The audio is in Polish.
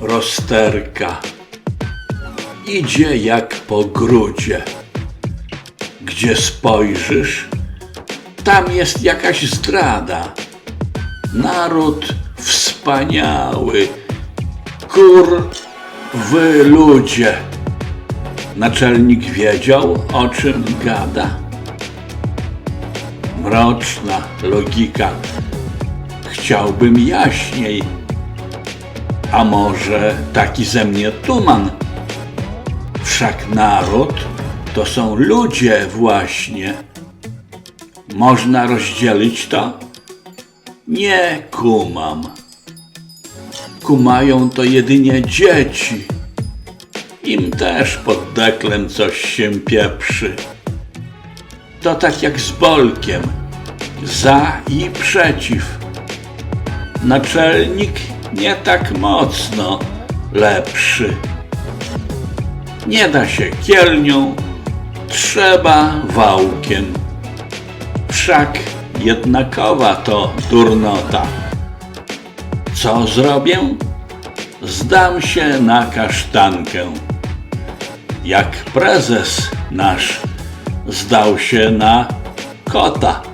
rozterka. Idzie jak po grudzie. Gdzie spojrzysz, tam jest jakaś zdrada. Naród wspaniały, kur wy ludzie. Naczelnik wiedział, o czym gada. Mroczna logika. Chciałbym jaśniej. A może taki ze mnie tuman? Wszak naród to są ludzie właśnie. Można rozdzielić to? Nie kumam. Kumają to jedynie dzieci. Im też pod deklem coś się pieprzy. To tak jak z Bolkiem. Za i przeciw. Naczelnik nie tak mocno lepszy. Nie da się kielnią, trzeba wałkiem. Wszak jednakowa to durnota. Co zrobię? Zdam się na kasztankę. Jak prezes nasz zdał się na kota.